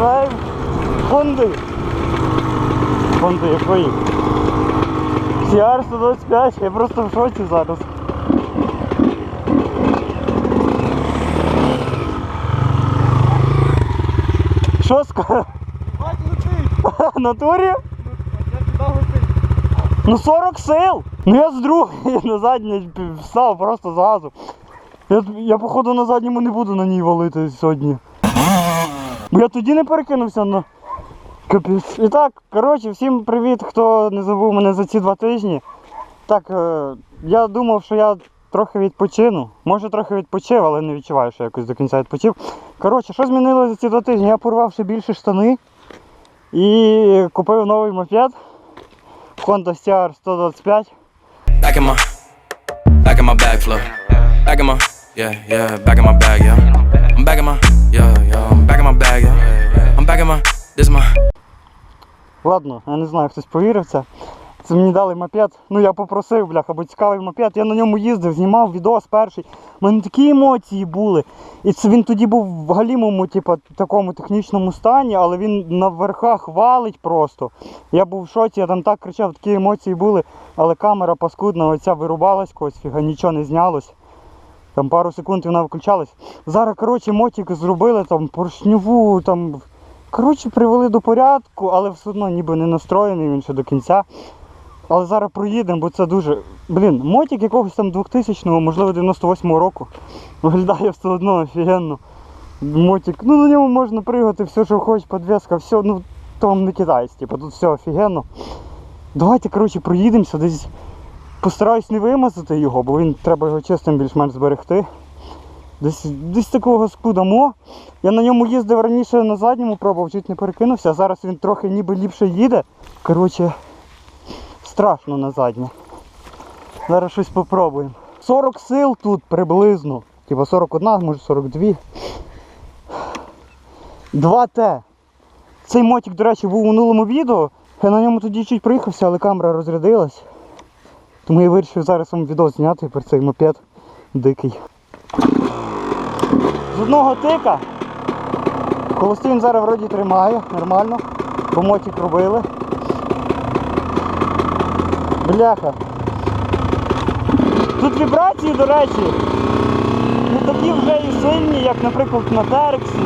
Тест-драйв Хонди. Хонди якої? CR-125, я просто в шоці зараз. Що скоро? Бать летить! Летить. Ну 40 сил! Ну я з другої на заднє встав просто з газу. Я, я походу на задньому не буду на ній валити сьогодні. Бо я тоді не перекинувся на капець. І так, коротше, всім привіт, хто не забув мене за ці два тижні. Так, е, я думав, що я трохи відпочину. Може трохи відпочив, але не відчуваю, що якось до кінця відпочив. Коротше, що змінилося за ці два тижні? Я порвав ще більше штани і купив новий мопед. Honda CR 125. Back in my, back in my bag flow. Back in my, yeah, yeah, back in my bag, yeah. I'm back in my, yeah, yeah, in my bag, yeah. I'm back in my, this is my. Ладно, я не знаю, хтось повірив це. Це мені дали мопед. Ну я попросив, бляха, бо цікавий мопед. Я на ньому їздив, знімав відос перший. У мене такі емоції були. І це він тоді був в галімому, типу, такому технічному стані, але він на верхах валить просто. Я був в шоці, я там так кричав, такі емоції були, але камера паскудна, оця вирубалась когось, фіга, нічого не знялось. Там пару секунд і вона виключалась. Зараз, коротше, мотик зробили там поршньову, там. Коротше, привели до порядку, але все одно ніби не настроєний він ще до кінця. Але зараз проїдемо, бо це дуже. Блін, мотик якогось там 2000-го, можливо 98-го року. Виглядає все одно офігенно. Мотик, ну на ньому можна пригати, все, що хочеш, подвеска, все, ну то вам не китайсь, типу, тут все офігенно. Давайте, коротше, проїдемося, десь постараюсь не вимазати його, бо він треба його чистим більш-менш зберегти. Десь, десь такого скудамо. Я на ньому їздив раніше на задньому, пробував, чуть не перекинувся, а зараз він трохи ніби ліпше їде. Коротше, страшно на заднє. Зараз щось попробуємо. 40 сил тут приблизно. Типа 41, може 42. 2Т. Цей мотик, до речі, був у минулому відео. Я на ньому тоді чуть приїхався, але камера розрядилась. Тому я вирішив зараз вам відео зняти про цей мопед дикий. З одного тика. Холостий він зараз вроді тримає, нормально. Бо мотик робили. Бляха. Тут вібрації, до речі, не такі вже і сильні, як, наприклад, на Терексі,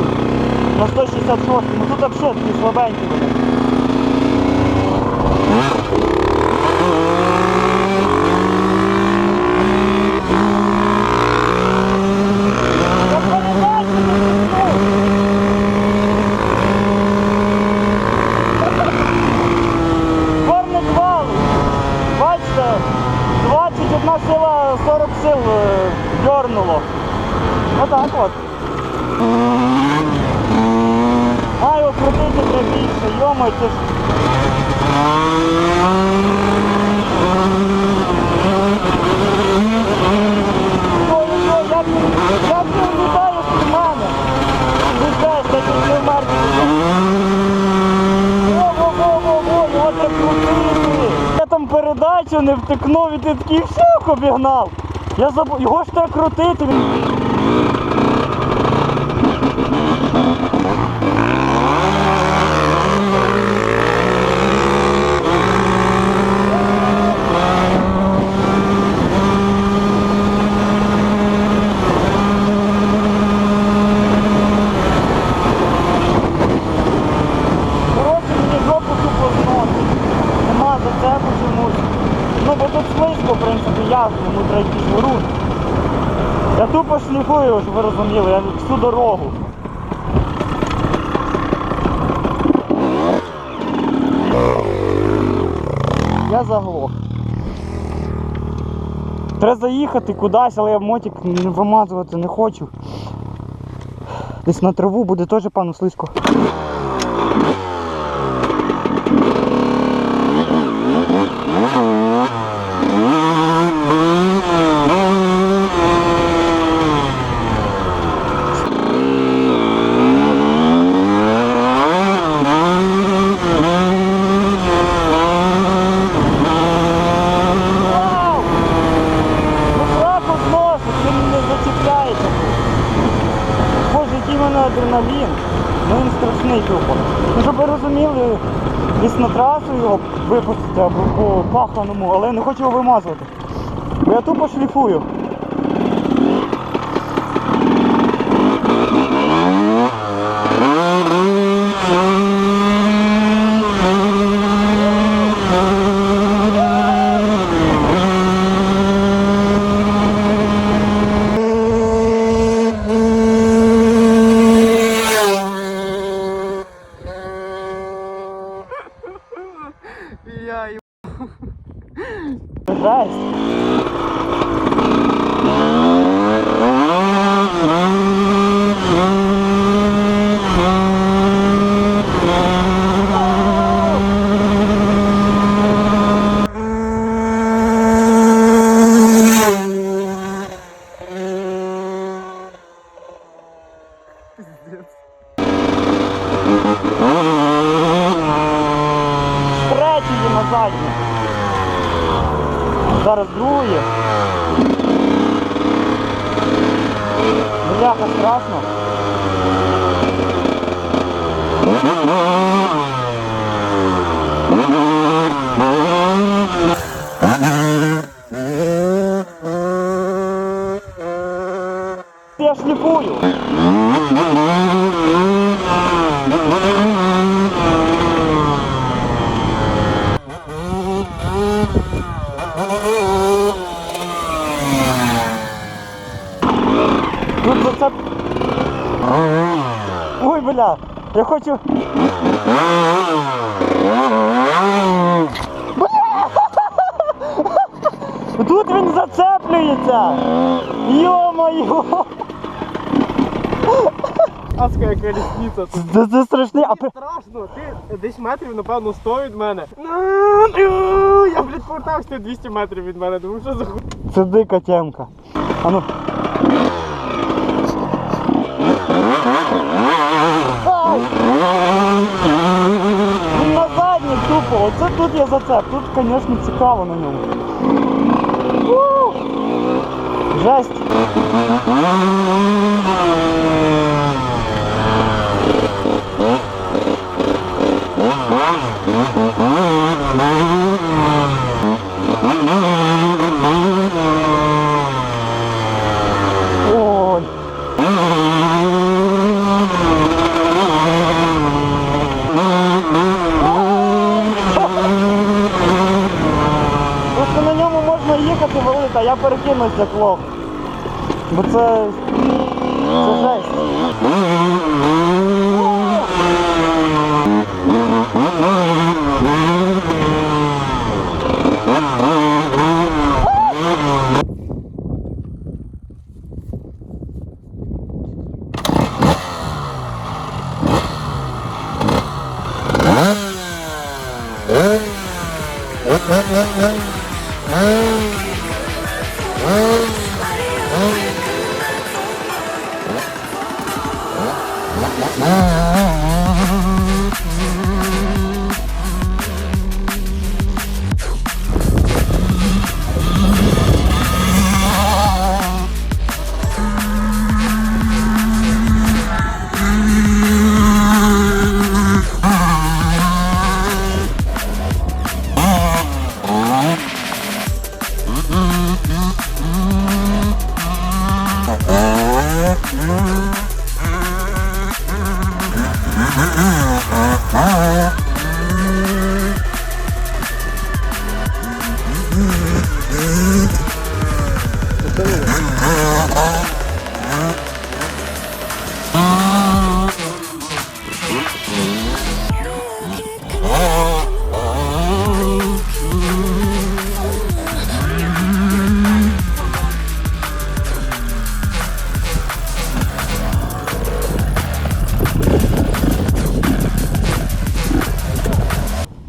на 166 Ну тут взагалі такі слабенькі вони. Я передачу не пішло. Горник валить. Бачите, 21 сила, 40 сил е, дьорнуло. Отак от. А його крутити треба більше, йомо, це ж. З мене. Це тут не. Во-во-во-во-во. Я там передачу не втикнув і ти такий всюх обігнав. Я забув, його ж треба крутити. Він... Коротше, мені жопу тупо зносить. Нема зацепу чомусь. Ну бо тут слизько, в принципі, ясно, йому треба якийсь грунт. Я тупо шліфую, щоб ви розуміли, я всю дорогу. Я заглох. Треба заїхати кудись, але я мотик не вимазувати не хочу. Десь на траву буде теж пану слизько. Вау! Ну сраку зносить, він не зачіпляється. Боже, який в мене адреналін. Ну він страшний. страшний тупо. Ну, щоб ви розуміли, десь на трасу випустити або по паханому, але не хочу його вимазувати. Бо я тупо шліфую. Я. Жесть. Третій на заднє. Зараз другий. Бляха страшно. Я шліфую. Зацеп... Ой, бля, я хочу... Бля! Тут він зацеплюється! Йо-моє! Аска яка лісниця тут. Це, це страшний, а при- Страшно, ти десь метрів, напевно, 100 від мене. Ну, Я, блядь, повертався ти 200 метрів від мене, тому що за це дика темка. А ну. Ай! Він на задній тупо, оце тут я за це, тут, звісно, цікаво на ньому. Жесть. Ой. Просто на ньому можна їхати велика, я перекинусь як лох. Бо це. Це жесть. Ah.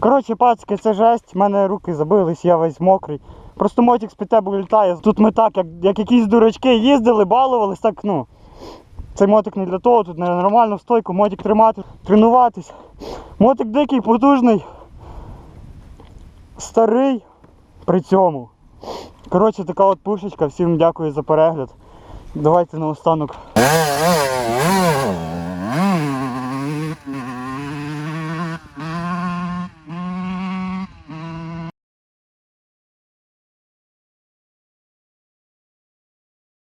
Коротше, пацки, це жесть, в мене руки забились, я весь мокрий. Просто мотик з тебе літає. Тут ми так, як, як якісь дурачки їздили, балувались, так ну. Цей мотик не для того, тут не нормально в стойку, мотик тримати, тренуватись. Мотик дикий, потужний, старий при цьому. Коротше, така от пушечка, всім дякую за перегляд. Давайте наостанок